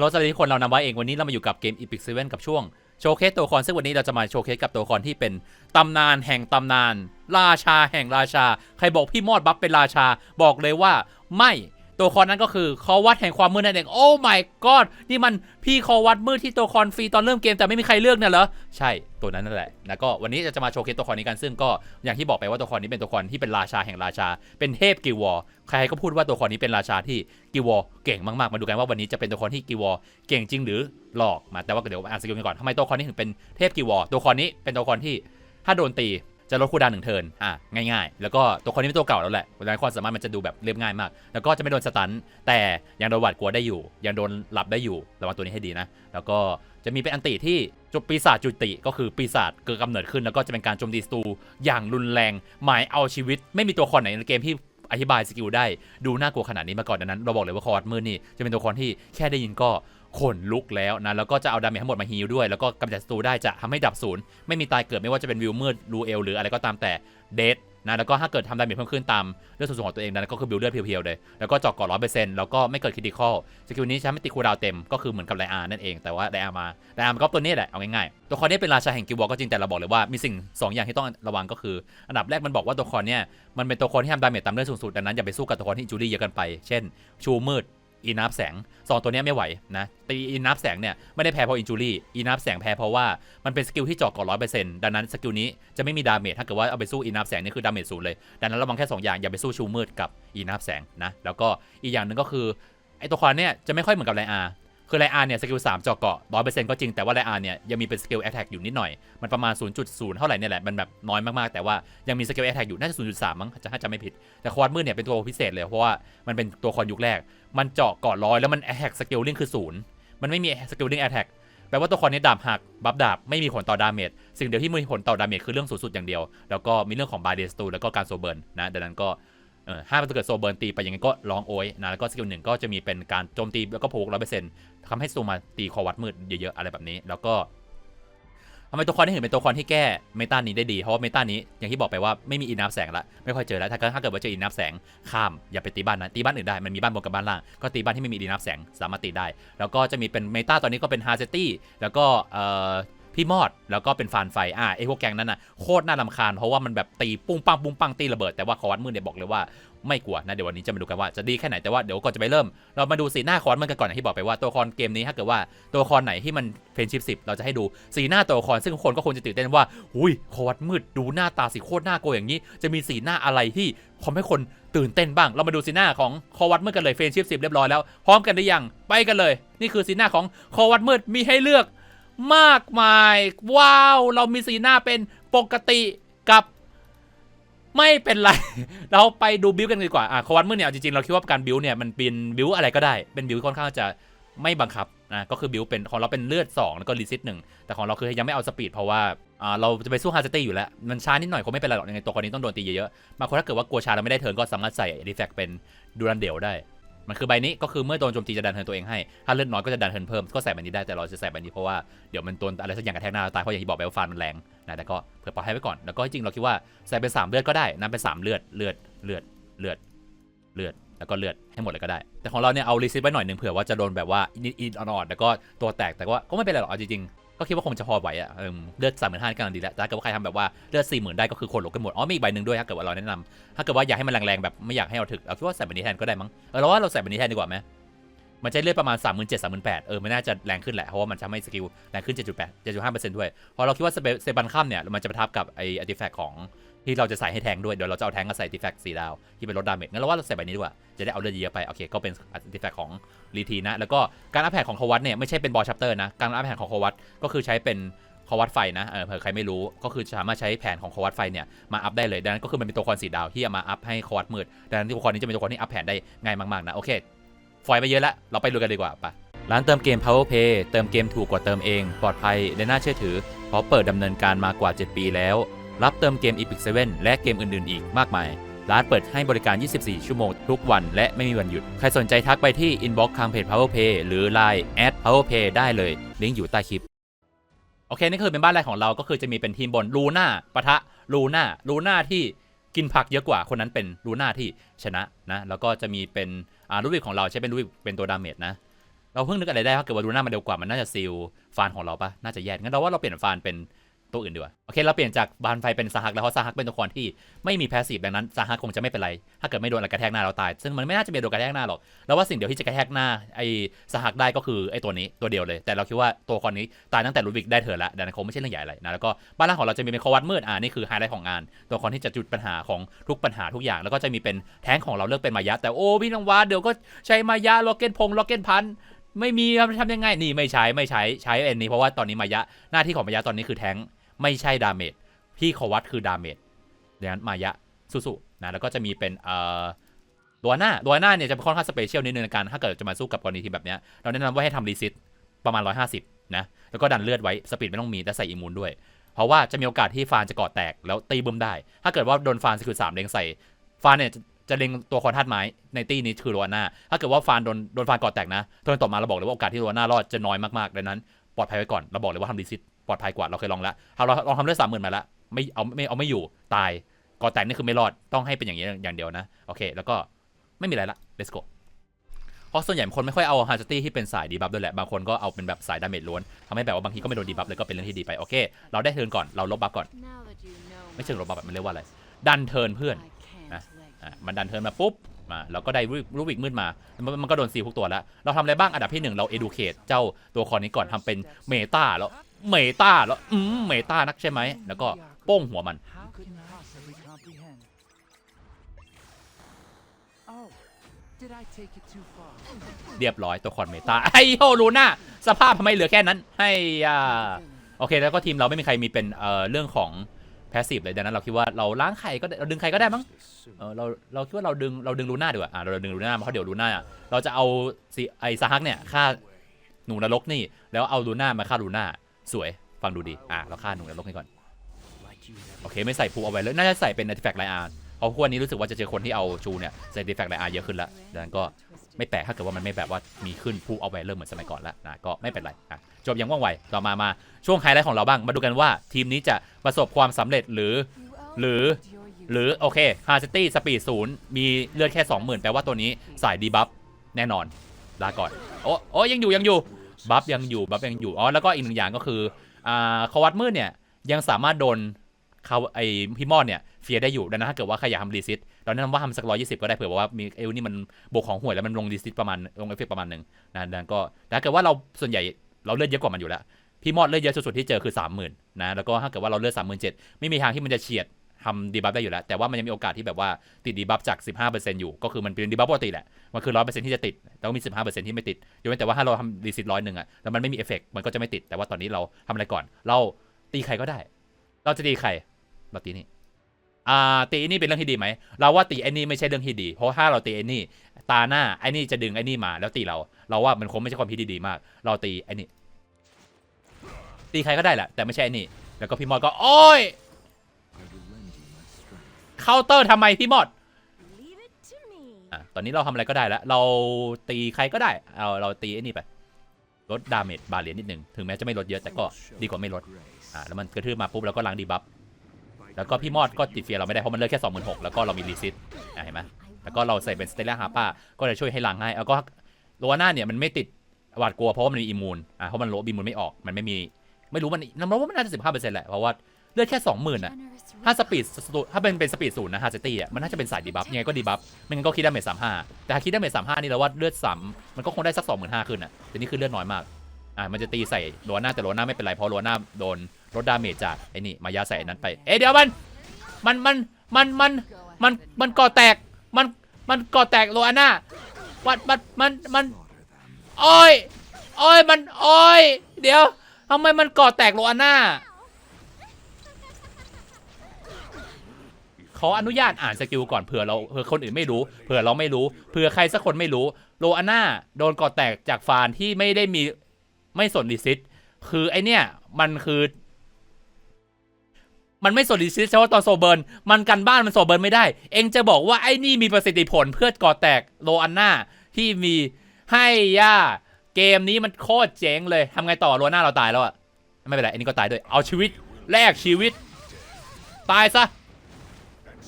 เราสวัสดีทุกคนเรานำไว้เองวันนี้เรามาอยู่กับเกม Epic 7กับช่วงโชว์เคสตัวละครซึ่งวันนี้เราจะมาโชว์เคสกับตัวละครที่เป็นตำนานแห่งตำนาน ราชาแห่งราชา ใครบอกพี่มอดบัฟเป็นราชา บอกเลยว่าไม่ ตัวละครนั้นก็คือคอวัดแห่งความมืดนั่นเองโอ้ my god นี่มันพี่คอวัดมืดที่ตัวละครฟรีตอนเริ่มเกมแต่ไม่มีใครเลือกเนี่ยเหรอใช่ตัวนั้นนั่นแหละแล้วก็วันนี้จะมาโชว์เคสตัวละครนี้กันซึ่งก็อย่างที่บอกไปว่าตัวละครนี้เป็นตัวละครที่เป็นราชาแห่งราชา เป็นเทพกิวอร์ใครก็พูดว่าตัวละครนี้เป็นราชาที่กิวอร์เก่งมากๆมาดูกันว่าวันนี้จะเป็นตัวละครที่กิวอร์เก่งจริงหรือหลอกมาแต่ว่าเดี๋ยวอ่านสกิลกันก่อนทำไมตัวละครนี้ถึงเป็นเทพกิวอร์ตัวละครนี้เป็นตัวละครที่ถ้าโดนตี จะลดคูดาวน์หนึ่งเทิร์นอะง่ายๆ แล้วก็ตัวคนนี้เป็นตัวเก่าแล้วแหละดังนั้นความสามารถมันจะดูแบบเรียบง่ายมาก แล้วก็จะไม่โดนสตัน แต่ยังโดนหวาดกลัวได้อยู่ ยังโดนหลับได้อยู่ ระวังตัวนี้ให้ดีนะ แล้วก็จะมีเป็นอันติที่จบปีศาจจุติ ก็คือปีศาจเกิดกำเนิดขึ้น แล้วก็จะเป็นการโจมตีสตูอย่างรุนแรง หมายเอาชีวิต ไม่มีตัวละครไหนในเกมที่ อธิบายสกิลได้ดูน่ากลัวขนาดนี้มาก่อนดังนั้น เราบอกเลยว่าคอร์ดมือนี่จะเป็นตัวละครที่แค่ได้ยินก็ขนลุกแล้วนะแล้วก็จะเอาดาเมจทั้งหมดมาฮีลด้วย แล้วก็กำจัดศัตรูได้จะทำให้ดับศูนย์ไม่มีตายเกิดไม่ว่าจะเป็นวิวมืดรูเอลหรืออะไรก็ตามแต่เดท นะแล้วก็ถ้าเกิดทำดาเมจเพิ่มขึ้นตามเลือดสูงของตัวเองนั้นก็คือบิวเลือดเพียวๆเลย แล้วก็เจาะก่อนร้อยเปอร์เซ็นต์แล้วก็ไม่เกิดคริติคอลสกิลนี้ใช้ไม่ติดคูดาวเต็มก็คือเหมือนกับไลอาร์นั่นเองแต่ว่าไลอาร์มาไลอาร์มันก็ตัวนี้แหละเอาง่ายๆตัวคอนนี้เป็นราชาแห่งกิลวอร์ก็จริงแต่เราบอกเลยว่ามีสิ่งสองอย่างที่ต้องระวังก็คือ อันดับแรกมันบอกว่าตัวคอนเนี่ยมันเป็นตัวคอนที่ทำดาเมจตามเลือดสูงสุดดังนั้นอย่าไปสู้กับตัวคอนที่จูรี่เยอะเกันไป เช่น ชูมืด อีนับแสงสองตัวนี้ไม่ไหวนะตีอีนับแสงเนี่ยไม่ได้แพ้เพราะอินจูรี่อีนับแสงแพ้เพราะว่ามันเป็นสกิลที่เจาะก่อนร้อยเปอร์เซ็นต์ดังนั้นสกิลนี้จะไม่มีดาเมจถ้าเกิดว่าเอาไปสู้อีนับแสงนี่คือดาเมจศูนย์เลย ดังนั้นระวังแค่สองอย่างอย่าไปสู้ชูมืดกับอีนับแสงนะแล้วก็อีกอย่างหนึ่งก็คือไอตัวคอนเนี่ยจะไม่ค่อยเหมือนกับไลอา คือไลอาร์เนี่ยสกิลสามจาะเกาะร้อยเปอร์เซ็นต์ก็จริงแต่ว่าไลอาร์เนี่ยยังมีเป็นสกิลแอตแทกอยู่นิดหน่อย มันประมาณ 0.0 เท่าไหร่เนี่ยแหละมันแบบน้อยมากๆ แต่ว่ายังมีสกิลแอตแทกอยู่น่าจะ 0.3 มั้งจะถ้าจำไม่ผิด แต่ควอดมืดเนี่ยเป็นตัวพิเศษเลยเพราะว่ามันเป็นตัวคอนยุคแรก มันเจาะเก่อนร้อยแล้วมันแอ t แทกสกิลลิงคือศูนย์มันไม่มีสกิลลิงแอ t แทกแปลว่าตัวคอนนี้ดาบหักบัฟดาบไม่มีผลต่อดาเมจสิ่งเดียวที่มีผลต่อดาเมจคือเรื่องสูงสุดอย่างเดียว แล้วก็มีเรื่องของบาเดสตูแล้วก็การโซเบิร์นนะดังนั้นก็เออถ้ามันเกิดโซเบิร์นตีไปย่างไงก็ร้องโอยนะแล้วก็สกิลหนึ่งก็จะมีเป็นการโจมตีแล้วก็โผล่ร้อยเปอร์เซ็นต์ ทำให้ซูมาตีคอวัดมืดเยอะๆอะไรแบบนี้ แล้วก็ทำไมตัวคอนที่ถึงเป็นตัวคอนที่แก้เมตานี้ได้ดี เพราะว่าเมตานี้อย่างที่บอกไปว่าไม่มีอินนับแสงละไม่ค่อยเจอแล้ว ถ้าเกิดถ้าเกิดว่าเจออินนับแสงข้ามอย่าไปตีบ้านนะตีบ้านอื่นได้มันมีบ้านบนกับบ้านล่าง ก็ตีบ้านที่ไม่มีอินนับแสงสามารถตีได้ แล้วก็จะมีเป็นเมตาตอนนี้ก็เป็นฮาเซตี้แล้วก็เอ่อ พี่มอดแล้วก็เป็นฟานไฟอะไอพวกแกงนั้นน่ะโคตรน่ารำคาญเพราะว่ามันแบบตีปุ้งปังปุ้งปังตีระเบิดแต่ว่าคอวัดมือเนี่ยบอกเลยว่าไม่กลัวนะเดี๋ยววันนี้จะมาดูกันว่าจะดีแค่ไหนแต่ว่าเดี๋ยวก่อนจะไปเริ่ม เรามาดูสีหน้าคอนมันกันก่อนอย่างที่บอกไปว่าตัวละครเกมนี้ถ้าเกิดว่าตัวละครไหนที่มันเฟรนชิพสิบเราจะให้ดูสีหน้าตัวละครซึ่งคนก็คงจะตื่นเต้นว่าหุยคอวัดมืดดูหน้าตาสีโคตรน่ากลัวอย่างนี้ จะมีสีหน้าอะไรที่ทำให้คนตื่นเต้นบ้าง เรามาดูสีหน้าของคอวัดมืดกันเลยเฟรนชิพสิบเรียบร้อยแล้วพร้อมกันหรือยังไปกันเลย นี่คือสีหน้าของคอวัดมืดมีให้เลือก มากมาย ว้าว เรามีสีหน้าเป็นปกติกับไม่เป็นไร เราไปดูบิวกันดีกว่า อะควัดมืดเนี่ยจริงๆ เราคิดว่าการบิวเนี่ยมันเป็นบิวอะไรก็ได้ เป็นบิวค่อนข้างจะไม่บังคับนะก็คือบิวเป็นของเราเป็นเลือด 2 แล้วก็รีซิตหนึ่ง แต่ของเราคือยังไม่เอาสปีดเพราะว่า อ่า เราจะไปสู้ฮาร์เซตี้อยู่แล้ว มันช้านิดหน่อยคงไม่เป็นไรหรอก ยังไงตัวคนนี้ต้องโดนตีเยอะๆบางคนถ้าเกิดว่ากลัวช้าแล้วไม่ได้เทิร์นก็สามารถใส่รีแฟกเป็นดูรันเดลได้ มันคือใบนี้ก็คือเมื่อโดนโจมตีจะดันเทินตัวเองให้ ถ้าเลือดน้อยก็จะดันเทินเพิ่ม ก็ใส่ใบนี้ได้แต่เราจะใส่ใบนี้เพราะว่าเดี๋ยวมันโดนอะไรสักอย่างกระแทกหน้าตายเพราะอย่างที่บอกไปว่าฟันมันแรงนะแต่ก็เผื่อปลอดภัยไว้ก่อนแล้วก็จริงเราคิดว่าใส่เป็นสามเลือดก็ได้นับเป็นสามเลือดเลือดเลือดเลือดเลือดแล้วก็เลือดให้หมดเลยก็ได้ แต่ของเราเนี่ยเอารีซิตไว้หน่อยหนึ่งเผื่อว่าจะโดนแบบว่าอินอ่อนๆแล้วก็ตัวแตกแต่ว่าก็ไม่เป็นไรหรอกจริง ก็คิดว่าคงจะพอไหวอะเออเลือดสามหมื่นห้ากำลังดีแล้วแต่ถ้าเกิดว่าใครทำแบบว่าเลือดสี่หมื่นได้ก็คือคนหลกกันหมด อ๋อมีอีกใบหนึ่งด้วยถ้าเกิดว่าเราแนะนำถ้าเกิดว่าอยากให้มันแรงๆแบบไม่อยากให้เราถึกเราคิดว่าใส่แบบนี้แทนก็ได้มั้ง เออเราว่าเราใส่แบบนี้แทนดีกว่าไหมมันจะเลือดประมาณ 3 7 0 0 0 3 8 0 0 0เออ มันน่าจะแรงขึ้นแหละ เพราะว่ามันทำให้สกิลแรงขึ้น 7.8 7.5%ด้วยเพราะเราคิดว่าเซบันคัมเนี่ย มันจะประทับกับไออาร์ติแฟกของ ที่เราจะใส่ให้แทงด้วย เดี๋ยวเราจะเอาแทงกับใส่อาร์ติแฟกสีดาว ที่เป็นลดดาเมจงั้นเราว่าเราใส่แบนี้ดีกว่า จะได้เอาเลือดเยอะไป โอเค ก็เป็นอาร์ติแฟกของรีทีนะ แล้วก็การอัพแพดของควัตเนี่ยไม่ใช่เป็นบอลชัปเตอร์นะ การอัพแพดของควัตก็คือใช้เป็นคอวัดไฟนะ เออเผื่อใครไม่รู้ ก็คือสามารถใช้แผนของคอวัดไฟเนี่ยมาอัพได้เลย ดังนั้นก็คือมันเป็นตัวละครสีดาวที่มาอัพให้คอวัดมืด ดังนั้นตัวครนี้จะเป็นตัวละครที่อัพแผนได้ง่ายมากๆนะ โอเค ฟอยไปเยอะแล้ว เราไปดูกันดีกว่าปะร้านเติมเกม Power Pay เติมเกมถูกกว่าเติมเอง ปลอดภัยและน่าเชื่อถือเพราะเปิดดำเนินการมากว่า 7 ปีแล้ว รับเติมเกม Epic 7 และเกมอื่นๆ อีกมากมาย ร้านเปิดให้บริการ 24 ชั่วโมงทุกวัน และไม่มีวันหยุด ใครสนใจทักไปที่ inbox ทางเพจ Power Pay หรือ Line at Power Pay ได้เลย ลิงก์อยู่ใต้คลิป โอเค นี่คือเป็นบ้านแรกของเราก็คือจะมีเป็นทีมบนลูน่าปะทะลูน่าลูน่าที่กินผักเยอะกว่าคนนั้นเป็นลูน่าที่ชนะนะ แล้วก็จะมีเป็นอ่าลูวิกของเราใช้เป็นลูวิกเป็นตัวดาเมจนะเราเพิ่งนึกอะไรได้ถ้าเกิดว่าลูน่ามันเร็วกว่ามันน่าจะซีลฟานของเราปะน่าจะแย่งั้นเราว่าเราเปลี่ยนฟานเป็น ตัวอื่นดีกว่า โอเค เราเปลี่ยนจากบานไฟเป็นซาฮักแล้วเพราะซาฮักเป็นตัวละครที่ไม่มีแพสซีฟดังนั้นซาฮักคงจะไม่เป็นไร ถ้าเกิดไม่โดนอะไรกระแทกหน้าเราตาย ซึ่งมันไม่น่าจะเป็นโดนกระแทกหน้าหรอกเราว่าสิ่งเดียวที่จะกระแทกหน้าไอ้ซาฮักได้ก็คือไอ้ตัวนี้ตัวเดียวเลย แต่เราคิดว่าตัวละครนี้ตายตั้งแต่ลูวิกได้เถิดแล้วดังนั้นคงไม่ใช่เรื่องใหญ่อะไรนะแล้วก็บ้านล่างของเราจะมีเป็นคอวัดมืดอ่านี่คือไฮไลท์ของงาน ตัวละครที่จะจุดปัญหาของทุกปัญหาทุกอย่าง แล้วก็จะมีเป็นแท้งของเราเลือกเป็นมายะแต่โอ้พี่น้องวาเดี๋ยวก็ใช้มายะล็อกเก็ตพงล็อกเก็ตพันไม่มีทำยังไงนี่ไม่ใช้ไม่ใช้ใช้เอ็นนี้เพราะว่าตอนนี้มายะหน้าที่ของมายะตอนนี้คือแท้ง ไม่ใช่ดาเมจพี่เขาวัดคือดาเมจดังนั้นมายะสู้ๆนะแล้วก็จะมีเป็นเอ่อตัวหน้าตัวหน้าเนี่ยจะค่อนข้างสเปเชียลนิดนึงในการถ้าเกิดจะมาสู้กับกรณีทีมแบบเนี้ยเราแนะนำว่าให้ทำรีซิตประมาณ 150 นะ แล้วก็ดันเลือดไว้สปีดไม่ต้องมีแต่ใส่อิมูนด้วย เพราะว่าจะมีโอกาสที่ฟานจะกาะแตกแล้วตีบึ้มได้ ถ้าเกิดว่าโดนฟานสกิลสามเล็งใส่ฟานเนี่ยจะเล็งตัวคอนธาตุไม้ในตีนี้คือโรวาน่าถ้าเกิดว่าฟานโดนโดนฟานกาะแตกนะตอนต่อมาเราบอกเลยว่าโอกาสที่โรวาน่ารอดจะน้อยมากๆดังนั้น ปลอดภัยไว้ก่อนเราบอกเลยว่าทำรีซิต ปลอดภัยกว่าเราเคยลองแล้วเราลองทำเลือดสามหมื่นมาแล้วไม่เอาไม่เอาไม่อยู่ตายเกาะแตกนี่คือไม่รอดต้องให้เป็นอย่างนี้อย่างเดียวนะโอเค แล้วก็ไม่มีอะไรละ let's go เพราะส่วนใหญ่คนไม่ค่อยเอาฮาร์จตี้ที่เป็นสายดีบัฟด้วยแหละ บางคนก็เอาเป็นแบบสายดาเมจล้วนทำให้แบบว่าบางทีก็ไม่โดนดีบัฟเลยก็เป็นเรื่องที่ดีไป โอเค เราได้เทิร์นก่อน เราลบบัฟก่อน ไม่เชิงลบบัฟแบบมันเรียกว่าอะไร ดันเทิร์นเพื่อนอะมันดันเทิร์นมาปุ๊บ มา เราก็ได้รูบิกมืดมา มันมันก็โดนซีลทุกตัวแล้ว เราทำอะไรบ้าง อันดับที่หนึ่งเรา educate เจ้าตัวคอนนี้ก่อนทำเป็นเมตาแล้ว เมตาแล้วอืมเมตานักใช่ไหม แล้วก็โป้งหัวมัน เรียบร้อยตัวคอนเมตาไอ้โหลูน่าสภาพทำไมเหลือแค่นั้น ให้อ่าโอเค แล้วก็ทีมเราไม่มีใครมีเป็นเอ่อเรื่องของแพสซีฟเลยดังนั้นเราคิดว่าเราล้างใครก็เราดึงใครก็ได้มั้งเออเราเราคิดว่าเราดึงเราดึงลูน่าดีกว่าอ่าเราดึงลูน่าเพราะเดี๋ยวลูน่าเราจะเอาไอซาฮักเนี่ยฆ่าหนูนรกนี่แล้วเอาลูน่ามาฆ่าลูน่า สวยฟังดูดี อะ เราฆ่าหนูนรกนี่ก่อน โอเค ไม่ใส่พูเอาไว้เลยน่าจะใส่เป็นอาร์ติแฟกต์ไลอาร์เพราะพวกนี้รู้สึกว่าจะเจอคนที่เอาชูเนี่ยใส่อาร์ติแฟกต์ไลอาร์เยอะขึ้นแล้วดังนั้นก็ไม่แปลกถ้าเกิดว่ามันไม่แบบว่ามีขึ้นพูเอาไว้เริ่มเหมือนสมัยก่อนแล้วนะก็ไม่เป็นไรอะจบอยังว่องไวต่อมามาช่วงไฮไลท์ของเราบ้างมาดูกันว่าทีมนี้จะประสบความสำเร็จหรือ หรือหรือโอเคฮาร์ซิตี้สปีดศูนย์มีเลือดแค่ 20,000แปลว่าตัวนี้สายดีบัฟแน่นอนลาก่อนโอ้โอ้ยังอยู่ยังอยู่ บัฟยังอยู่บัฟยังอยู่อ๋อแล้วก็อีกหนึ่งอย่างก็คืออ่าคาวัดมืดเนี่ยยังสามารถโดนเขาไอพี่มอดเนี่ยเฟียได้อยู่ดังนั้นถ้าเกิดว่าใครอยากทำรีซิตเราแนะนำว่าทำสักร้อยยี่สิบก็ได้เผื่อว่ามีเอลนี่มันบวกของห่วยแล้วมันลงรีซิตประมาณลงเอฟเฟกประมาณหนึ่งนะดังนั้นก็แต่ถ้าเกิดว่าเราส่วนใหญ่เราเลือดเยอะกว่ามันอยู่แล้วพี่มอดเลือดเยอะสุดๆที่เจอคือ30,000นนะแล้วก็ถ้าเกิดว่าเราเลือด37,000ไม่มีทางที่มันจะเฉียด ทำดีบัฟได้อยู่แล้ว แต่ว่ามันยังมีโอกาสที่แบบว่าติดดีบัฟจาก 15%อยู่ ก็คือมันเป็นดีบัฟปกติแหละ มันคือ 100%ที่จะติดแต่ว่ามี 15%ที่ไม่ติดยกเว้นแต่ว่าถ้าเราทำรีซิตร้อยหนึ่งอะแล้วมันไม่มีเอฟเฟกมันก็จะไม่ติด แต่ว่าตอนนี้เราทำอะไรก่อน เราตีใครก็ได้ เราจะตีใครเราตีนี่อ่าตีไอ้นี่เป็นเรื่องที่ดีไหม เราว่าตีไอ้นี่ไม่ใช่เรื่องที่ดี เพราะถ้าเราตีไอ้นี่ตาหน้าไอ้นี่จะดึงไอ้นี่มา แล้วตีเรา เราว่ามันคงไม่ใช่ความคิดที่ดีมาก เราตีไอ้นี่ตีใครก็ได้แหละแต่ไม่ใช่ไอ้นี่แล้วก็พี่มอดก็โอ้ยาน์เตอร์ทำไมพี่มอด Leave it to me. อะตอนนี้เราทำอะไรก็ได้แล้ว เราตีใครก็ได้ เอาเราตีไอ้นี่ไปลดดาเมจบาเลียนนิดนึง ถึงแม้จะไม่ลดเยอะแต่ก็ดีกว่าไม่ลด อ่าแล้วมันกระทืบมาปุ๊บเราก็ล้างดีบัฟ แล้วก็พี่มอดก็ติดเฟียร์เราไม่ได้เพราะมันเลือกแค่ 26,000แล้วก็เรามีรีซิตอะเห็นไหมแล้วก็เราใส่เป็นสเตลล่าฮาป้าก็จะช่วยให้ล้างง่ายแล้วก็โลวาน่าเนี่ยมันไม่ติดหวาดกลัวเพราะว่ามันมีอิมูนอะเพราะมันโลบิมูนไม่ออก มันไม่มี ไม่รู้มันน้ำร้อนว่ามันน่าจะสิบห้าเปอร์เซ็นต์แหละ เพราะว่า เลือดแค่สองหมื่นอะถ้าสปีดถ้าเป็นเป็นสปีดศูนย์นะฮาร์เจตี้อะมันน่าจะเป็นสายดีบัฟยังไงก็ดีบัฟไม่งั้นก็คิดดาเมจสามห้าแต่ถ้าคิดดาเมจสามห้านี่เราว่าเลือดสามมันก็คงได้สักสองหมื่นห้าขึ้นอะแต่นี่คือเลือดน้อยมากอะมันจะตีใส่โลวาน่าแต่โลวาน่าไม่เป็นไรเพราะโลวาน่าโดนลดดาเมจจากไอ้นี่มายาใส่อันนั้นไปเอ๊ะเดี๋ยวมันมันมันมันมันมันมันก่อแตกมันมันก่อแตกโลอาน่ามันมันมันมันโอ้ยโอ้ยมันโอ้ยเดี๋ยวทำไมมันก่อแตกโลอาน่า ขออนุญาตอ่านสกิลก่อนเผื่อเราเผื่อคนอื่นไม่รู้เผื่อเราไม่รู้เผื่อใครสักคนไม่รู้โลอาน่าโดนก่อแตกจากฟานที่ไม่ได้มีไม่สนรีซิตคือไอเนี่ยมันคือมันไม่สนรีซิสเฉพาะตอนโซเบิร์นมันกันบ้านมันโซเบิร์นไม่ได้ เองจะบอกว่าไอ้นี่มีประสิทธิผลเพื่อก่อแตกโลอันนาที่มีให้ย่าเกมนี้มันโคตรเจ๋งเลยทำไงต่อโลอันนาเราตายแล้วอะไม่เป็นไรอันนี้ก็ตายด้วยเอาชีวิตแลกชีวิต ตายซะ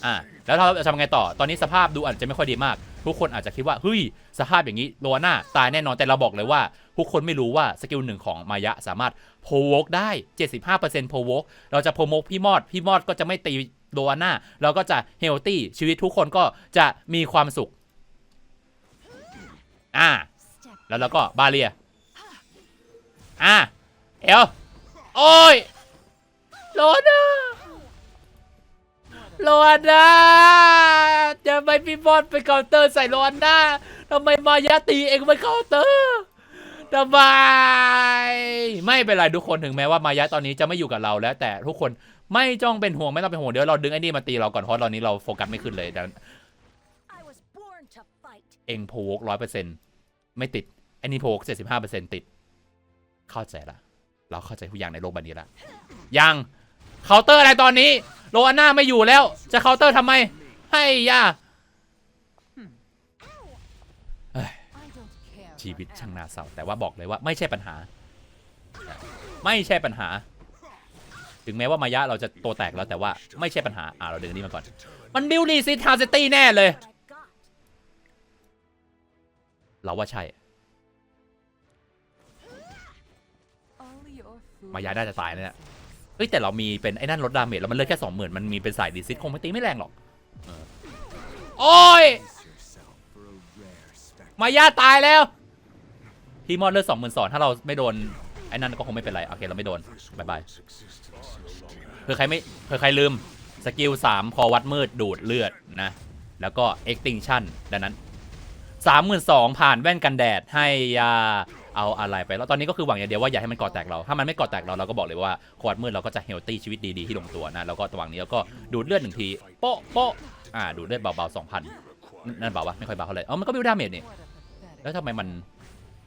อะแล้วเราจะทำไงต่อ ตอนนี้สภาพดูอาจจะไม่ค่อยดีมาก ทุกคนอาจจะคิดว่าเฮ้ยสภาพอย่างนี้โลน่าตายแน่นอนแต่เราบอกเลยว่า ทุกคนไม่รู้ว่าสกิลหนึ่งของมายะสามารถโพวกได้ 75%โพวกเราจะโพวกพี่มอดพี่มอดก็จะไม่ตีโลน่าเราก็จะเฮลตี้ชีวิตทุกคนก็จะมีความสุขอ่าแล้วเราก็บาเรียอะเอลโอ้ยโลน่า โลนาจะไม่พี่บอลไปเคาน์เตอร์ใส่โลนาทำไมมายาตีเองไม่เคาน์เตอร์ทำไมไม่เป็นไรทุกคนถึงแม้ว่ามายาตอนนี้จะไม่อยู่กับเราแล้ว แต่ทุกคนไม่จ้องเป็นห่วงไม่ต้องเป็นห่วงเดี๋ยวเราดึงไอ้นี่มาตีเราก่อนเพราะตอนนี้เราโฟกัสไม่ขึ้นเลยดังเองโพกร้อยเปอร์เซ็นไม่ติดไอ้นี่โพกเจ็ดสิบห้าเปอร์เซ็นติด เข้าใจละเราเข้าใจทุกอย่างในโลกใบนี้ละยัง เคาน์เตอร์อะไรตอนนี้โลอาน่าไม่อยู่แล้ว จะเคาน์เตอร์ทำไม ให้ย่า I don't care. ชีวิตช่างน่าเศร้าแต่ว่าบอกเลยว่าไม่ใช่ปัญหา ไม่ใช่ปัญหา ถึงแม้ว่ามายะเราจะตัวแตกแล้วแต่ว่าไม่ใช่ปัญหาอ่าเราดึงอันนี้มาก่อน มันบิวลีซิทาเซตี้แน่เลย What I got. เราว่าใช่ All your food. มายาน่าจะตายนะเนี่ยเฮ้ยแต่เรามีเป็นไอ้นั่นลดดาเมจแล้วมันเลือกแค่สองหมื่นมันมีเป็นสายดีซิตคงไม่ตีไม่แรงหรอกเออโอ้ยมายาตายแล้วพี่มอดเลือดสองหมื่นสองถ้าเราไม่โดนไอ้นั่นก็คงไม่เป็นไรโอเคเราไม่โดนบายบายเผื่อใครไม่เผื่อใครลืมสกิลสามพอวัดมืดดูดเลือดนะ แล้วก็ extinction ดังนั้นสามหมื่นสองผ่านแว่นกันแดดให้ยา เอาอะไรไปแล้วตอนนี้ก็คือหวังอย่างเดียวว่าอย่าให้มันก่อแตกเรา ถ้ามันไม่ก่อแตกเราเราก็บอกเลยว่าขวอดมืดเราก็จะเฮลตี้ชีวิตดีๆที่ลงตัวนะแล้วก็ระหว่างนี้เราก็ดูดเลือดหนึ่งทีโป๊ะโป๊ะอ่าดูดเลือดเบาๆสองพันนั่นเบาปะไม่ค่อยเบาเท่าไหร่อ๋อมันก็บิวดาเมจนี่แล้วทำไมมัน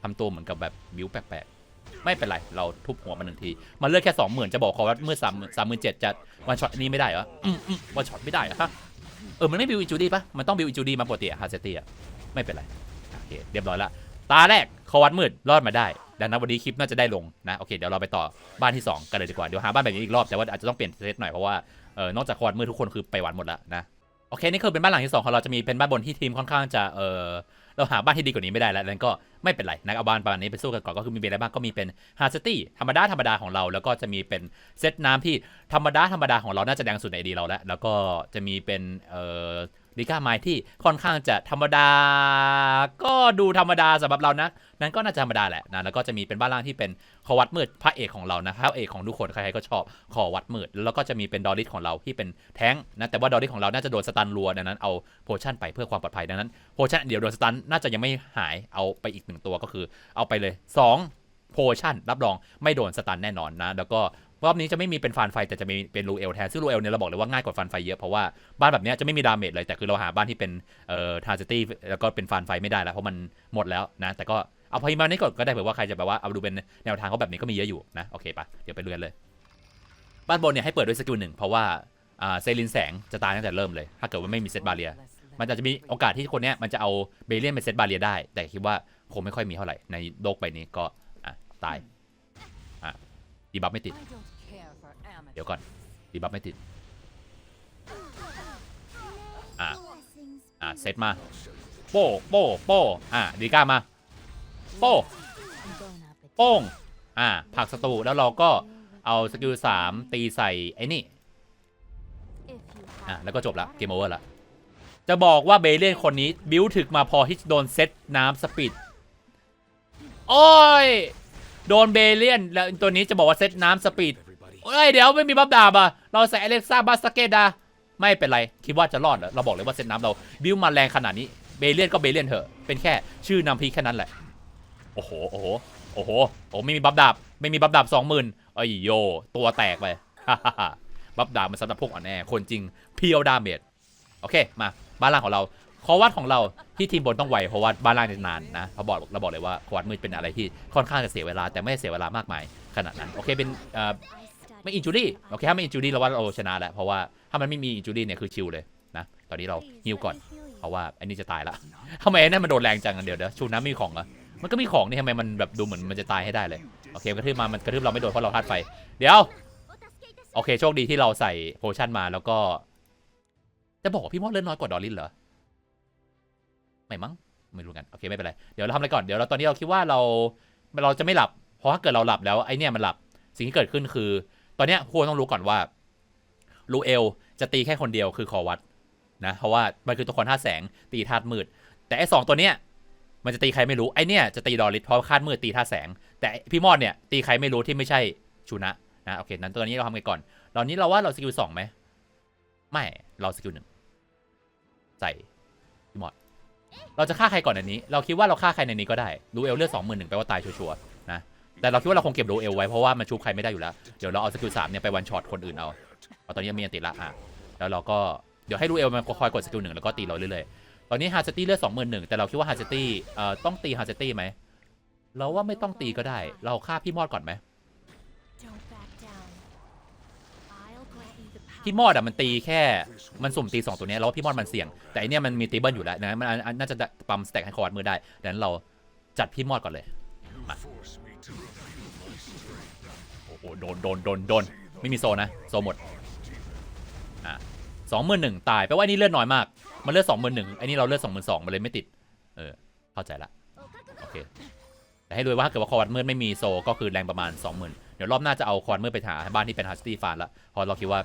ทำตัวเหมือนกับแบบบิวแปลกๆไม่เป็นไรเราทุบหัวมันหนึ่งที มันเลือกแค่สองหมื่นจะบอกเขาว่าเมื่อสามสามหมื่นเจ็ดจะวันช็อตนี้ไม่ได้เหรออืมอืมวันช็อตไม่ได้เหรอฮะเออมันไม่บิวอิจูดี้ปะมันต้องบิวอิจูดี้มาปกติอะฮาเซตี้อะไม่เป็นไรโอเคเรียบร้อยละ ตาแรกเขาวัดมืดรอดมาได้ ดังนั้นวันนี้คลิปน่าจะได้ลงนะโอเคเดี๋ยวเราไปต่อบ้านที่ 2 กันเลยดีกว่า เดี๋ยวหาบ้านแบบนี้อีกรอบแต่ว่าอาจจะต้องเปลี่ยนเซตหน่อยเพราะว่าเออนอกจากเขาวัดมืดทุกคนคือไปวันหมดแล้วนะโอเคนี่คือเป็นบ้านหลังที่สองของเราจะมีเป็นบ้านบนที่ทีมค่อนข้างจะเออเราหาบ้านที่ดีกว่านี้ไม่ได้แล้วนั้นก็ไม่เป็นไรนะเอาบ้านประมาณนี้ไปสู้กันก่อนก็คือมีอะไรบ้างก็มีเป็นฮาร์สตี้ธรรมดาธรรมดาของเรา แล้วก็จะมีเป็นเซตน้ำที่ธรรมดาธรรมดาของเราน่าจะแดงสุดในดีเราแล้วแล้วก็จะมีเป็นเอ่อ ลิก้าไม้ที่ค่อนข้างจะธรรมดา ก็ดูธรรมดาสำหรับเรานะ นั้นก็น่าจะธรรมดาแหละนะแล้วก็จะมีเป็นบ้านล่างที่เป็นคอวัดมืดพระเอกของเรานะพระเอกของทุกคนใครๆก็ชอบคอวัดมืด แล้วก็จะมีเป็นดอริสของเราที่เป็นแท้งนะแต่ว่าดอริสของเราน่าจะโดนสตันรัวดังนั้นเอาโพชั่นไปเพื่อความปลอดภัยดังนั้นโพชั่นเดี๋ยวโดนสตันน่าจะยังไม่หายเอาไปอีกหนึ่งตัวก็คือ เอาไปเลย 2โพชั่นรับรองไม่โดนสตันแน่นอนนะ แล้วก็ รอบนี้จะไม่มีเป็นฟานไฟแต่จะมีเป็นรูเอลแทนซึ่งรูเอลเนี่ยเราบอกเลยว่าง่ายกว่าฟานไฟเยอะเพราะว่าบ้านแบบเนี้ยจะไม่มีดาเมจเลยแต่คือเราหาบ้านที่เป็นเอ่อทาร์เซตี้แล้วก็เป็นฟานไฟไม่ได้แล้วเพราะมันหมดแล้วนะแต่ก็เอาพอมานี้ก่อนก็ได้เผื่อว่าใครจะแบบว่าเอาดูเป็นแนวทางเขาแบบนี้ก็มีเยอะอยู่นะโอเคปะเดี๋ยวไปเรือนเลย บ้านบนเนี่ยให้เปิดด้วยสกิลหนึ่งเพราะว่าอ่าเซรินแสงจะตายตั้งแต่เริ่มเลย ถ้าเกิดว่าไม่มีเซตบาเรียมันจะมีโอกาสที่คนเนี้ยมันจะเอาเบเลียนเป็นเซตบาเรียได้ แต่คิดว่าคงไม่ค่อยมีเท่าไหร่ในโลกใบนี้ก็อะตาย ดีบัฟไม่ติด I don't care for amateurs. เดี๋ยวก่อน ดีบัฟไม่ติด อะอะเซตมา โป้โป้โป้อะดีก้ามา โป้ Bon appetit. โป้ง อะผลักศัตรูแล้วเราก็เอาสกิลสามตีใส่ไอ้นี่ If you อะ have แล้วก็จบละเกมโอเวอร์ละจะบอกว่าเบเลียนคนนี้ บิวถึกมาพอที่จะโดนเซตน้ำสปีดโอ้ย โดนเบเลียนแล้วตัวนี้จะบอกว่าเซตน้ำสปีดเอ้ยเดี๋ยวไม่มีบัฟดาบอะ เราใส่อเล็กซ่าบาสเกตดาไม่เป็นไร คิดว่าจะรอดเหรอเราบอกเลยว่าเซตน้ำเราบิวมาแรงขนาดนี้เบเลียนก็เบเลียนเถอะ เป็นแค่ชื่อนำพีแค่นั้นแหละ โอ้โห โอ้โห โอ้โห โอ้ไม่มีบัฟดาบ ไม่มีบัฟดาบสองหมื่นเอ้ยโย ตัวแตกไป บัฟดาบมันสำหรับพวกอ่อนแอ คนจริงเพียวดาเมจ โอเค มา บ้านล่างของเรา คอวัดของเราที่ทีมบนต้องไวเพราะว่าบ้านล่างจะนานนะเพราะบอกเราบอกเลยว่าคอวัดมืดเป็นอะไรที่ค่อนข้างจะเสียเวลาแต่ไม่ได้เสียเวลามากมายขนาดนั้นโอเคเป็นไม่อินจูรี่โอเคถ้าไม่อินจูรี่เราว่าเราชนะแล้วเพราะว่าถ้ามันไม่มีอินจูรี่เนี่ยคือชิลเลยนะตอนนี้เราฮิวก่อนเพราะว่าอันนี้จะตายละทำไมไอ้นั่นมันโดนแรงจังเดี๋ยวเดี๋ยวชูน้ำไม่มีของเหรอมันก็มีของนี่ทำไมมันแบบดูเหมือนมันจะตายให้ได้เลยโอเคกระทืบมามันกระทืบเราไม่โดนเพราะเราธาตุไฟเดี๋ยวโอเคโชคดีที่เราใส่โพชั่นมาแล้วก็จะบอกว่าพี่มอดเล่นน้อยกว่าดอลลินเหรอ ไม่มั้งไม่รู้กันโอเคไม่เป็นไรเดี๋ยวเราทำอะไรก่อนเดี๋ยวเราตอนนี้เราคิดว่าเราเราจะไม่หลับ เพราะถ้าเกิดเราหลับแล้วไอเนี่ยมันหลับสิ่งที่เกิดขึ้นคือ ตอนเนี้ยพวกต้องรู้ก่อนว่าลูเอลจะตีแค่คนเดียวคือคอวัดนะเพราะว่ามันคือตัวครธาตุแสงตีธาตุมืด แต่ไอสองตัวเนี้ยมันจะตีใครไม่รู้ไอเนี่ยจะตีดอริสเพราะคาดมืดตีธาตุแสง แต่พี่มอดเนี่ยตีใครไม่รู้ที่ไม่ใช่ชูนะนะโอเคนั้นตัวนี้เราทำกันก่อนตอนนี้เราว่าเราสกิลสองไหมไม่เราสกิลหนึ่งใส่พี่มอด เราจะฆ่าใครก่อนอันนี้ เราคิดว่าเราฆ่าใครในนี้ก็ได้ดูเอลเลือดสองหมื่นหนึ่งแปลว่าตายชัวร์ๆนะ แต่เราคิดว่าเราคงเก็บดูเอลไว้เพราะว่ามันชูใครไม่ได้อยู่แล้ว เดี๋ยวเราเอาสกิลสามเนี่ยไปวันช็อตคนอื่นเอาเพราตอนนี้มีอันติดละอะ แล้วเราก็เดี๋ยวให้ดูเอลมันคอยกดสกิลหนึ่งแล้วก็ตีเราเรื่อยๆ ตอนนี้ฮาร์เซตี้เลือดสองหมื่นหนึ่งแต่เราคิดว่าฮาร์เซตี้เอ่อต้องตีฮาร์เซตี้ไหมเราว่าไม่ต้องตีก็ได้ เราฆ่าพี่มอดก่อนไหม พี่มอดอะมันตีแค่มันสุ่มตีสองตัวเนี้ยแล้วพี่มอดมันเสี่ยง แต่อันเนี้ยมันมีตีเบิลอยู่แล้วนะมันน่าจะปั๊มสแต็กให้คอร์ดมือได้ดังนั้นเราจัดพี่มอดก่อนเลยมาโอ้โหโดนโดนโดนโดนไม่มีโซนะโซหมดอะสองหมื่นหนึ่งตายแปลว่าอันนี่เลือดน้อยมาก มันเลือดสองหมื่นหนึ่งไอ้นี่เราเลือดสองหมื่นสองมันเลยไม่ติด เออ เข้าใจละโอเคแต่ให้รู้ว้ว่าเกิดว่าคอร์ดมืดไม่มีโซก็คือแรงประมาณสองหมื่นเดี๋ยวรอบหน้าจะเอาคอร์ดมืดไปหาบ้านที่เป็นฮาร์สตี้ฟานละเพอเราคิดว่า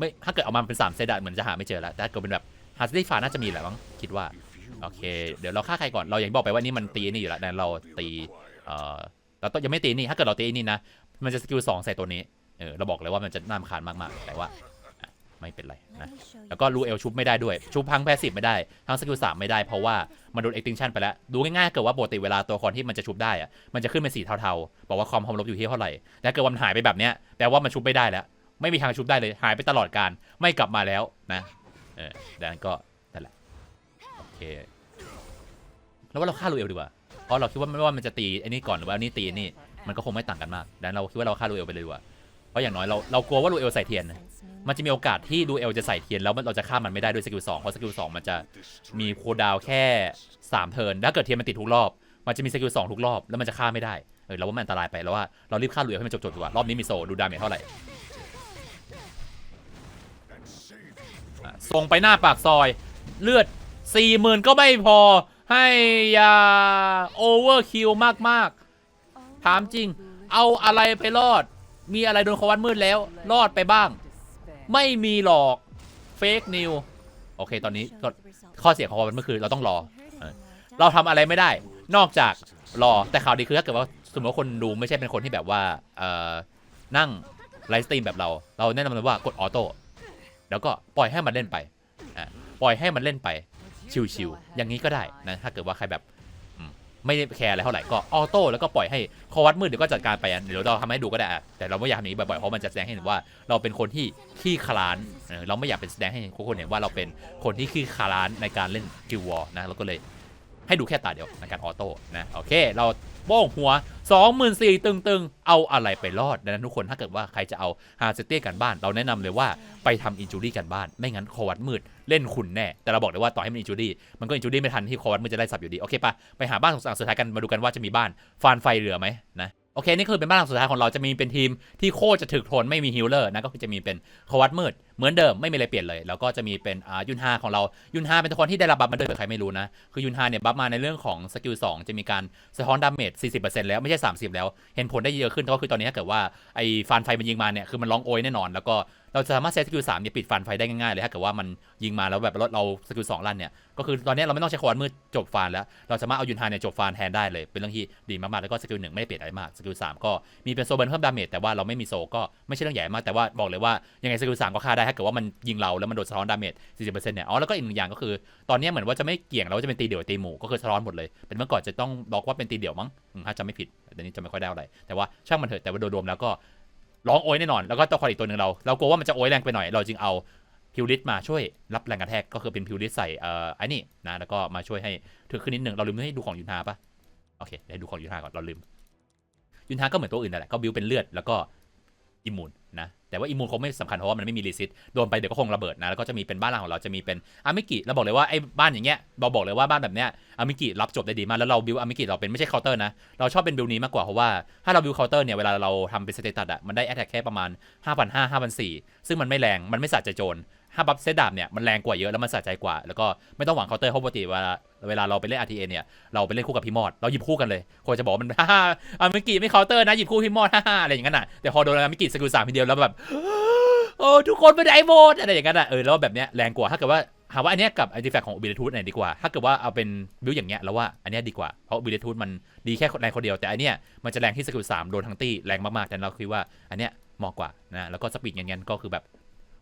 ไม่ถ้าเกิดเอามาเป็นสามเซตอะเหมือนจะหาไม่เจอแล้วแต่ถ้าเกิดเป็นแบบฮาร์ดดี้ฟาน่าจะมีแหละมั้งคิดว่าโอเค เดี๋ยวเราฆ่าใครก่อนเราอย่างที่บอกไปว่านี่มันตีนี่อยู่แล้วแต่เราตีเอ่อเราต้องยังไม่ตีนี่ถ้าเกิดเราตีนี่นะมันจะสกิลสองใส่ตัวนี้เออเราบอกเลยว่ามันจะน่ารำคาญมากๆแต่ว่าไม่เป็นไรนะแล้วก็รูเอลชุบไม่ได้ด้วย ชุบพังแพสซีฟไม่ได้ ทั้งสกิลสามไม่ได้เพราะว่ามันโดนเอ็กติงชันไปแล้ว ดูง่ายๆเกิดว่าปกติเวลาตัวละครที่มันจะชุบได้อะมันจะขึ้นเป็นสีเทาๆ บอกว่าความความลบอยู่ที่เท่าไหร่แล้วเกิดวันหายไปแบบเนี้ยแปลว่ามันชุบไม่ได้แล้ว ไม่มีทางชุบได้เลยหายไปตลอดการไม่กลับมาแล้วนะเออดังนั้นก็นั่นแหละโอเคแล้วว่าเราฆ่าลูเอลดีกว่าเพราะเราคิดว่าไม่ว่ามันจะตีไอ้นี่ก่อนหรือว่านนี้ตีนี่มันก็คงไม่ต่างกันมากดังนั้นเราคิดว่าเราฆ่าลูเอลไปเลยดีกว่าเพราะอย่างน้อยเราเรากลัวว่าลูเอลใส่เทียน มันจะมีโอกาสที่ดูเอลจะใส่เทียนแล้วมันเราจะฆ่ามันไม่ได้ด้วยสกิลสองเพราะสกิลสองมันจะมีโคดาวแค่3เทิร์นถ้าเกิดเทียนมันติดทุกรอบ มันจะมีสกิลสองทุกรอบแล้วมันจะฆ่าไม่ได้เออเราว่ามันอันตรายไปแล้วว่าเรารีบฆ่าดูเอลให้มันจบๆดีกว่ารอบนี้มีโซดูดาเมจเท่าไหร่อะ ส่งไปหน้าปากซอย เลือดสี่หมื่นก็ไม่พอ ให้ยาโอเวอร์คิวมากๆ ถามจริง เอาอะไรไปรอด มีอะไรโดนควันมืดแล้ว รอดไปบ้าง ไม่มีหรอก เฟกนิว โอเค ตอนนี้ข้อเสียของมันก็คือเราต้องรอเอเราทำอะไรไม่ได้ นอกจากรอ แต่ข่าวดีคือถ้าเกิดว่าสมมติว่าคนดูไม่ใช่เป็นคนที่แบบว่านั่งไลฟ์สตรีมแบบเรา เราแนะนำเลยว่ากดออโต้ แล้วก็ปล่อยให้มันเล่นไปอะปล่อยให้มันเล่นไป ชิวๆอย่างนี้ก็ได้นะถ้าเกิดว่าใครแบบไม่ได้แคร์อะไรเท่าไหร่ก็ออโต้แล้วก็ปล่อยให้คอวัดมืดเดี๋ยวก็จัดการไปอะเดี๋ยวเราทำให้ดูก็ได้ แต่เราไม่อยากทำอย่างนี้บ่อยๆเพราะมันจะแสดงให้เห็นว่าเราเป็นคนที่ขี้คลานเราไม่อยากเป็นแสดงให้ทุกคนเห็นว่าเราเป็นคนที่ขี้คลานในการเล่นกิววอร์นะเราก็เลย ให้ดูแค่ตาเดียวในการออโต้นะโอเค เราโป้งหัว 24,000ตึงๆ เอาอะไรไปรอดดังนั้นทุกคนถ้าเกิดว่าใครจะเอาฮาร์เซเต้กันบ้าน เราแนะนำเลยว่าไปทำอินจูรี่กันบ้าน ไม่งั้นคอวัดมืดเล่นคุณแน่ แต่เราบอกเลยว่าต่อให้มันอินจูรี่มันก็อินจูรี่ไม่ทันที่คอวัดมืดจะได้สับอยู่ดี โอเคปะไปหาบ้านสุดท้ายกันมาดูกันว่าจะมีบ้านฟานไฟเหลือไหมนะ อเค นี่คือเป็นบ้านหลังสุดท้ายของเราจะมีเป็นทีมที่โคจะถึกทนไม่มีฮิลเลอร์นะก็คือจะมีเป็นควัตมืดเหมือนเดิมไม่มีอะไรเปลี่ยนเลย แล้วก็จะมีเป็นอ่ายุนฮาของเรายุนฮาเป็นตัวคนที่ได้รับบัฟมาโดยใครไม่รู้นะ คือยุนฮาเนี่ยบัฟมาในเรื่องของสกิล2จะมีการสะท้อนดาเมจ40%แล้วไม่ใช่ 30 แล้ว เห็นผลได้เยอะขึ้นก็คือตอนนี้ถ้าเกิดว่าไอ้ฟันไฟมันยิงมาเนี่ยคือมันร้องโอยแน่นอน แล้วก็ เราจะสามารถเซตสกิล3เนี่ยปิดฟันไฟได้ง่ายๆเลยถ้าเกิดว่ามันยิงมาแล้วแบบเราสกิล2ลั่นเนี่ยก็คือตอนนี้เราไม่ต้องใช้ควันมืดจบฟันแล้ว เราสามารถเอายุนฮาเนี่ยจบฟันแทนได้เลยเป็นเรื่องที่ดีมากๆแล้วก็สกิลหนึ่งไม่ได้เปลี่ยนอะไรมากสกิลสามก็มีเป็นโซเบิร์นเพิ่มดาเมจแต่ว่าเราไม่มีโซก็ไม่ใช่เรื่องใหญ่มากแต่ว่าบอกเลยว่ายังไงสกิลสามก็ฆ่าได้ถ้าเกิดว่ามันยิงเราแล้วมันโดนสะท้อนดาเมจ40%เนี่ยอ๋อแล้วก็อีกหนึ่งอย่างก็คือตอนนี้เหมือนว่าจะไม่เกี่ยงแล้วว่าจะเป็นตีเดี่ยวตีหมู่ก็คือสะท้อนหมดเลยเป็นเมื่อก่อนจะต้องบอกว่าเป็นตีเดี่ยวมั้งถ้าจำไม่ผิดแต่นี้จะไม่ค่อยได้อะไรแต่ว่าช่างมันเถอะแต่ว่าโดยรวมแล้วก็ ร้องโอยแน่นอน แล้วก็ตัวคออีกตัวหนึ่งเรา เรากลัวว่ามันจะโอยแรงไปหน่อย เราจึงเอาพิวริสมาช่วยรับแรงกระแทก ก็คือเป็นพิวริสใส่เอ่อไอ้นี่นะ แล้วก็มาช่วยให้ถึกขึ้นนิดหนึ่งเราลืมให้ดูของยุนฮาปะโอเคเดี๋ยวดูของยุนฮาก่อน เราลืม ยุนฮาก็เหมือนตัวอื่นนั่นแหละ ก็บิวเป็นเลือด แล้วก็อิมมูนนะ แต่ว่าอิมูนคงไม่สำคัญเพราะว่ามันไม่มีรีซิตโดนไปเดี๋ยวก็คงระเบิดนะ แล้วก็จะมีเป็นบ้านหลังของเราจะมีเป็นอามิกิเราบอกเลยว่าไอ้บ้านอย่างเงี้ยเราบอกเลยว่าบ้านแบบเนี้ยอามิกิรับจบได้ดีมากแล้วเราบิวอามิกิเราเป็นไม่ใช่เคาน์เตอร์นะเราชอบเป็นบิวนี้มากกว่าเพราะว่าถ้าเราบิวเคาน์เตอร์เนี่ยเวลาเราทำเป็นสเตตัสอะมันได้แอตแทกแค่ประมาณ 5,500 5,400ซึ่งมันไม่แรงมันไม่สะใจโจรถ้าบัฟเซตดาบเนี่ยมันแรงกว่าเยอะแล้วมันสะใจกว่า แล้วก็ไม่ต้องหวังเคาน์เตอร์เพราะปกติเวลา เวลาเราไปเล่น RTA เนี่ยเราไปเล่นคู่กับพี่มอดเราหยิบคู่กันเลยคนจะบอกมันฮ่าฮ่าอามิกิไม่เคาน์เตอร์นะหยิบคู่พี่มอดฮ่าฮ่าอะไรอย่างนั้นน่ะแต่พอโดนอามิกิสกิลสามทีเดียวแล้วแบบโอ้ทุกคนไม่ได้โหมดอะไรอย่างนั้นอะเออแล้วแบบเนี้ยแรงกว่าถ้าเกิดว่าหาว่าอันเนี้ยกับไอติแฟกของบิเลทูธไหนดีกว่า ถ้าเกิดว่าเอาเป็นบิลอย่างเงี้ยแล้วว่าอันเนี้ยดีกว่า เพราะบิเลทูธมันดีแค่แรงคนเดียว แต่อันเนี้ยมันจะแรงที่สกิลสามโดนทั้งตี้แรงมากๆแต่เราคิดว่าอันเนี้ยเหมาะกว่านะ แล้วก็สปีดเงี้ยก็คือแบบ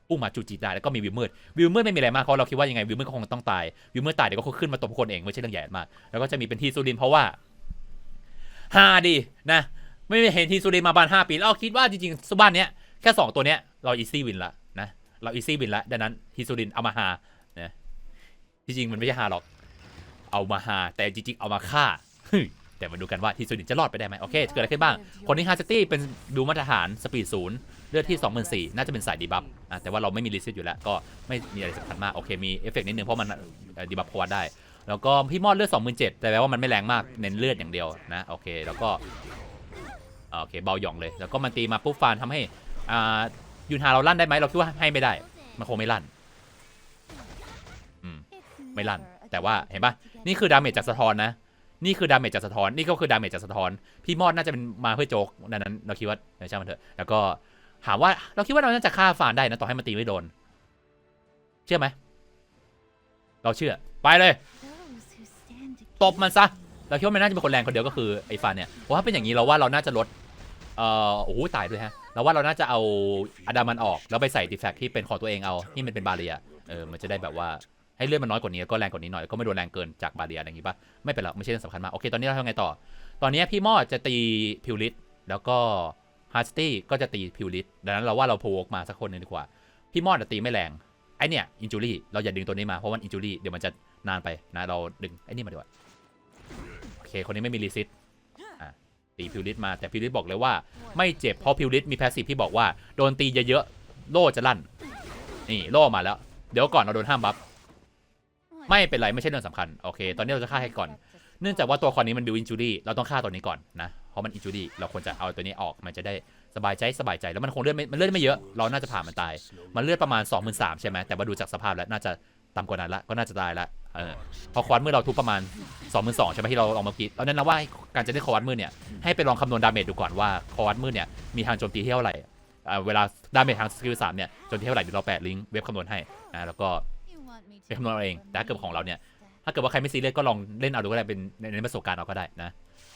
พุ่งมาจูจีได้แล้วก็มีวิวมืดวิวมืดไม่มีอะไรมากเพราะเราคิดว่ายังไงวิวมืดก็คงต้องตายวิวมืดตายเดี๋ยวก็ขึ้นมาตบคนเองไม่ใช่เรื่องใหญ่มากแล้วก็จะมีเป็นทีซูรินเพราะว่าฮาดีนะไม่เห็นทีซูรินมาบานห้าปีแล้วเราคิดว่าจริงๆสุบ้านเนี้ยแค่สองตัวเนี้ยเราอีซี่วินละนะเราอีซี่วินละดังนั้นทีซูรินเอามาหานะจริงๆมันไม่ใช่หาหรอก เอามาหาแต่จริงๆเอามาฆ่าแต่มาดูกันว่าทีซูรินจะรอดไปได้ไหมโอเคเกิดอะไรขึ้นบ้างคนที่ฮาร์ตี้เป็นดูมาตรฐานสปีดศูนย์ เลือดที่ 24,000น่าจะเป็นสายดีบัฟอะแต่ว่าเราไม่มีรีซิตอยู่แล้ว ก็ไม่มีอะไรสำคัญมาก โอเคมีเอฟเฟกต์นิดนึงเพราะมันดีบัฟพวัดได้ แล้วก็พี่มอดเลือด 27,000แต่แปลว่ามันไม่แรงมากเน้นเลือดอย่างเดียวนะโอเคแล้วก็โอเคเบาหย่องเลย แล้วก็มันตีมาปุ๊บฟานทำให้อ่ายุนฮาเราลั่นได้ไหมเราคิดว่าให้ไม่ได้ มันคงไม่ลั่นอืมไม่ลั่น แต่ว่าเห็นปะนี่คือดาเมจจากสะท้อนนะนี่คือดาเมจจากสะท้อน นี่ก็คือดาเมจจากสะท้อน พี่มอดน่าจะเป็นมาเพื่อโจ๊กดังนั้นเราคิดว่าช่างมันเถอะ แล้วก็ ถามว่าเราคิดว่าเราน่าจะฆ่าฟานได้นะต่อให้มันตีไม่โดน เชื่อไหม เราเชื่อ ไปเลย ตบมันซะ เราคิดว่ามันน่าจะเป็นคนแรงคนเดียวก็คือไอ้ฟานเนี่ยเพราะว่าเป็นอย่างนี้เราว่าเราน่าจะลด เอ่อ โอ้โหตายด้วยฮะ เราว่าเราน่าจะเอาอดามันออก แล้วไปใส่ดีแฟกที่เป็นของตัวเองเอาที่มันเป็นบาเรีย เออ มันจะได้แบบว่าให้เลือดมันน้อยกว่านี้ก็แรงกว่านี้หน่อยก็ไม่โดนแรงเกินจากบาเรียอะไรอย่างงี้ปะไม่เป็นหรอกไม่ใช่เรื่องสำคัญมากโอเคตอนนี้เราทำไงต่อ ตอนนี้พี่มอดจะตีพิวลิสแล้วก็ ฮาร์สตี้ก็จะตีพิวลิสดังนั้นเราว่าเราโพกมาสักคนหนึงดีกว่า พี่มอดจะตีไม่แรง ไอเนี่ยอินจูรี่เราอย่าดึงตัวนี้มา เพราะว่าอินจูรี่เดี๋ยวมันจะนานไปนะ เราดึงไอนี่มาดีกว่า โอเค คนนี้ไม่มีรีซิตตีพิวลิสมาแต่พิวลิสบอกเลยว่า ไม่เจ็บเพราะพิวลิสมีแพสซีฟที่บอกว่าโดนตีเยอะๆโล่จะลั่น นี่โล่มาแล้ว เดี๋ยวก่อนเราโดนห้ามบัฟไม่เป็นไรไม่ใช่เรื่องสำคัญโอเค ตอนนี้เราจะฆ่าให้ก่อน เนื่องจากว่าตัวคอนนี้มันบิวอินจูรี่เราต้องฆ่าตัวนี้ก่อนนะ ราะมันอิจูรี่เราควรจะเอาตัวนี้ออกมันจะได้สบายใจสบายใจแล้วมันคงเลือดไม่มันเลือดไม่เยอะเราน่าจะผ่านมันตาย มันเลือดประมาณ 2 3 0 0 0ใช่ไหมแต่ว่าดูจากสภาพแล้วน่าจะต่ำกว่านั้นละก็น่าจะตายละเออพอควอนมือเราทุบประมาณ 2 2 0 0 0ใช่ไหมที่เราลองเมื่อกี้เราแนะนำว่าการจะเล่นควัดมือเนี่ยให้ไปลองคำนวณดาเมจดูก่อนว่าควัดมือเนี่ยมีทางโจมตีเท่าไหร่เวลาดาเมจทางสกิลสามเนี่ยโจมตีเท่าไหร่เดี๋ยวเราแปะลิงก์เว็บคำนวณให้นะแล้วก็ไปคำนวณเอาเองแต่เกิดของเราเนี่ย ถ้าเกิดว่าใครไม่ซีเรียสก็ลองเล่นเอาดูก็ได้เป็นในในประสบการณ์เอาก็ได้นะ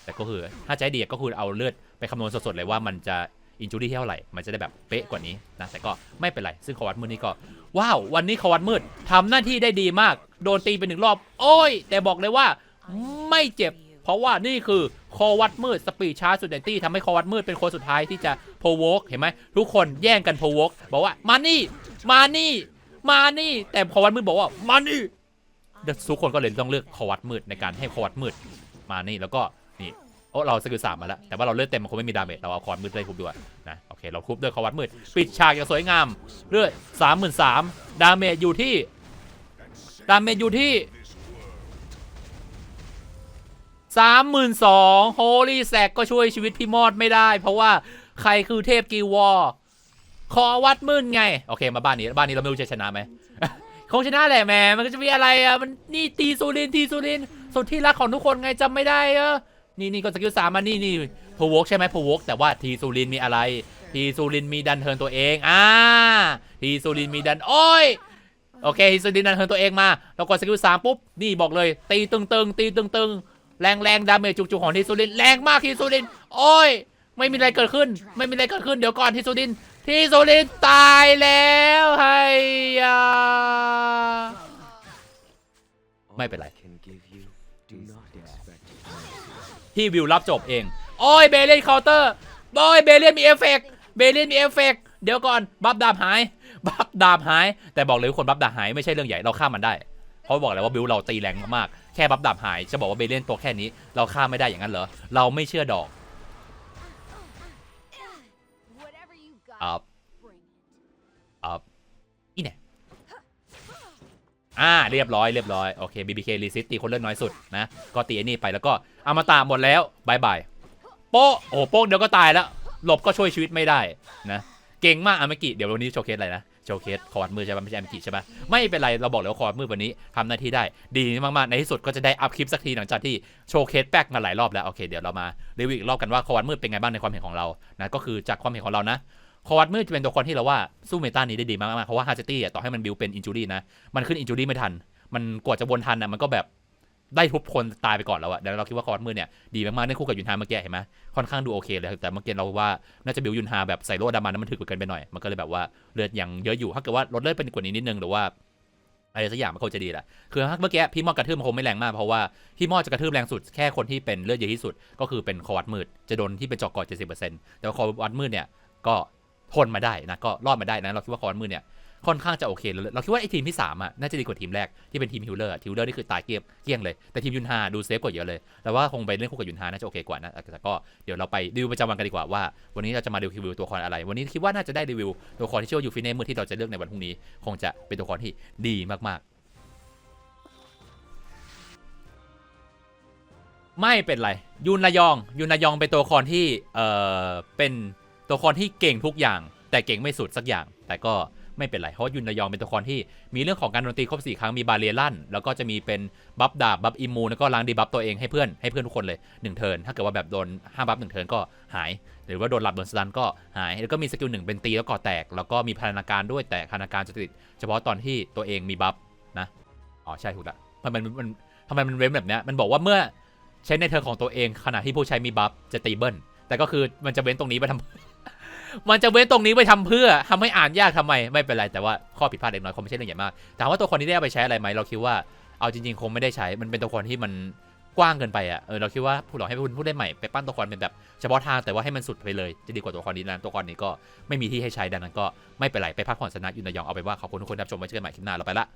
แต่ก็คือถ้าใช้ดีก็คือเอาเลือดไปคำนวณสดๆเลยว่ามันจะอินจูรี่เท่าไหร่ มันจะได้แบบเป๊ะกว่านี้นะ แต่ก็ไม่เป็นไร ซึ่งคอวัดมืดนี่ก็ ว้าว วันนี้คอวัดมืดทำหน้าที่ได้ดีมาก โดนตีไปหนึ่งรอบ โอ้ย แต่บอกเลยว่าไม่เจ็บ เพราะว่านี่คือคอวัดมืดสปีดชาร์จสุดเดนตี้ทำให้คอวัดมืดเป็นคนสุดท้ายที่จะโพวกเห็นไหมทุกคนแย่งกันโพวกบอกว่ามานี่ มานี่ มานี่ แต่คอวัดมืดบอกว่ามานี่ ทุกคนก็เลยต้องเลือกคอวัดมืดในการให้คอวัดมืดมานี่แล้วก็นี่โอ้เราสกิลสามมาแล้วแต่ว่าเราเลือดเต็มมันคงไม่มีดาเมจเราเอาคอวัดมืดได้คุบด้วยนะโอเคเราคุบด้วยคอวัดมืดปิดฉากอย่างสวยงามเลือดสามหมื่นสามดาเมจอยู่ที่ดาเมจอยู่ที่สามหมื่นสองโฮลี่แซกก็ช่วยชีวิตพี่มอดไม่ได้ เพราะว่าใครคือเทพกีวอร์คอวัดมืดไง โอเคมาบ้านนี้บ้านนี้เราไม่รู้จะชนะไหม คงชนะแหละแหม่มันก็จะมีอะไรอะมันนี่ตีซูรินทีซูรินสุดที่รักของทุกคนไงจำไม่ได้เออนี่นี่ก็สกิลสามมานี่นี่พวกใช่ไหมพวกแต่ว่าทีซูรินมีอะไร ทีซูรินมีดันเทินตัวเองอ่าทีซูรินมีดันโอ้ยโอเคทีซูรินดันเทินตัวเองมาแล้วกดสกิลสามปุ๊บนี่บอกเลย ตีตึงตึงตีตึงตึงแรงแรงดาเมจจุกๆของทีซูรินแรงมากทีซูรินโอ้ยไม่มีอะไรเกิดขึ้น ไม่มีอะไรเกิดขึ้นเดี๋ยวก่อนทีซูริน ทีซูรินตายแล้วไฮยาไม่เป็นไร ที่วิวรับจบเอง โอ้ยเบเลียนเคาน์เตอร์โอ้ยเบเลียนมีเอฟเฟกต์เบเลียนมีเอฟเฟกต์เดี๋ยวก่อน บัฟดาบหาย บัฟดาบหาย แต่บอกเลยคนบัฟดาบหายไม่ใช่เรื่องใหญ่เราฆ่ามันได้ เพราะบอกเลยว่าบิวเราตีแรงมากๆ แค่บัฟดาบหาย จะบอกว่าเบเลียนตัวแค่นี้ เราฆ่าไม่ได้อย่างนั้นเหรอ เราไม่เชื่อดอก อัพอัพอีเนี่ยอ่าเรียบร้อยเรียบร้อยโอเค BBK รีซิตตีคนเลือดน้อยสุดนะ ก็ตีไอ้นี่ไปแล้วก็อมตะหมดแล้วบายบายโป๊ะโอ้โป๊ะเดี๋ยวก็ตายแล้ว หลบก็ช่วยชีวิตไม่ได้นะ เก่งมากอามากิเดี๋ยววันนี้โชว์เคสอะไรนะโชว์เคสคอร์ดมือใช่ปะไม่ใช่แอมกิใช่ปะไม่เป็นไรเราบอกเลยว่าคอร์ดมือวันนี้ทำหน้าที่ได้ ดีมากๆในที่สุดก็จะได้อัพคลิปสักทีหลังจากที่โชว์เคสแป๊กมาหลายรอบแล้วโอเคเดี๋ยวเรามารีวิวอีกรอบกันว่าคอร์ดมืดเป็นไงบ้างในความเห็นของเรานะก็คือจากความเห็นของเรานะ คอร์ดมืดจะเป็นตัวละครที่เราว่าสู้เมตานี้ได้ดีมากๆเพราะว่าฮาร์เจตี้ต่อให้มันบิวเป็นอินจูรี่นะ มันขึ้นอินจูรี่ไม่ทัน มันกว่าจะวนทันอะมันก็แบบได้ทุบคนตายไปก่อนแล้วอะเดี๋ยวเราคิดว่าคอร์ดมืดเนี่ยดีมากๆในคู่กับยุนฮาเมื่อกี้เห็นไหมค่อนข้างดูโอเคเลย แต่เมื่อกี้เราว่าน่าจะบิวยุนฮาแบบใส่โล่ดามันนั้นมันถึกกินไปหน่อย มันก็เลยแบบว่าเลือดยังเยอะอยู่ ถ้าเกิดว่าลดเลือดเป็นกว่านี้นิดนึงหรือว่าอะไรสักอย่างมันคงจะดีแหละ คือเมื่อกี้พี่มอดกระทืบมันคงไม่แรงมากเพราะว่าพี่มอดจะกระทืบแรงสุดแค่คนที่เป็นเลือดเยอะที่สุด ก็คือเป็นคอวัดมืด จะโดนที่เป็นจอกกอด70%แต่ว่าคอวัดมืดเนี่ยก็ ทนมาได้นะก็รอดมาได้นะเราคิดว่าคอวัดมืดเนี่ยค่อนข้างจะโอเคเลยเราคิดว่าไอ้ทีมที่สามอะน่าจะดีกว่าทีมแรกที่เป็นทีมฮิลเลอร์ฮิลเลอร์นี่คือตายเกลี้ยงเกลี้ยงเลยแต่ทีมยุนฮาดูเซฟกว่าเยอะเลยแต่ว่าคงไปเล่นคู่กับยุนฮาน่าจะโอเคกว่านะแต่ก็เดี๋ยวเราไปรีวิวประจำวันกันดีกว่าว่า วันนี้เราจะมารีวิวตัวละครอะไร วันนี้คิดว่าน่าจะได้รีวิวตัวละครที่ชื่อว่ายูฟิเน่มือที่เราจะเลือกในวันพรุ่งนี้ คงจะเป็นตัวละครที่ดีมากๆ ไม่เป็นไรยุนระยองยุนระยองเป็นตัวละครที่เอ่อเป็น ตัวละครที่เก่งทุกอย่าง แต่เก่งไม่สุดสักอย่าง แต่ก็ไม่เป็นไร เพราะยุนระยองเป็นตัวละครที่มีเรื่องของการโดนตีครบสี่ครั้งมีบาเรียลั่น แล้วก็จะมีเป็นบัฟดาบบัฟอิมูแล้วก็ล้างดีบัฟตัวเองให้เพื่อนให้เพื่อนทุกคนเลยหนึ่งเทิร์นถ้าเกิดว่าแบบโดนห้าบัฟหนึ่งเทิร์นก็หาย หรือว่าโดนหลับโดนสตันก็หาย แล้วก็มีสกิลหนึ่งเป็นตีแล้วก่อแตก แล้วก็มีพันนาการด้วยแต่พันนาการจะติดเฉพาะตอนที่ตัวเองมีบัฟนะอ๋อใช่ถูกละทำไมมันมันทำไมมันเว้นแบบเนี้ยมันบอกว่าเมื่อใช้ในเทิร์นของตัวเองขณะที่ผู้ใช้มีบัฟจะตีเบิลแต่ก็คือมันจะเว้นตรงนี้ไปทำ มันจะเว้นตรงนี้ไปทำเพื่อทำให้อ่านยากทำไม ไม่เป็นไร แต่ว่าข้อผิดพลาดเล็กน้อยคงไม่ใช่เรื่องใหญ่มาก ถามว่าตัวคนนี้ได้ไปใช้อะไรไหมเราคิดว่า เอาจริง ๆ คงไม่ได้ใช้ มันเป็นตัวคนที่มันกว้างเกินไปอะ เออเราคิดว่าผู้หลอกให้คุณผู้เล่นใหม่ไปปั้นตัวละครเป็นแบบเฉพาะทางแต่ว่าให้มันสุดไปเลย จะดีกว่าตัวละครนี้นะตัวละครนี้ก็ไม่มีที่ให้ใช้ดังนั้นก็ไม่เป็นไรไปพักผ่อนสนะยุนยองเอาไปว่าขอบคุณทุกคนที่รับชมไว้เจอกันใหม่คลิปหน้าเราไปละ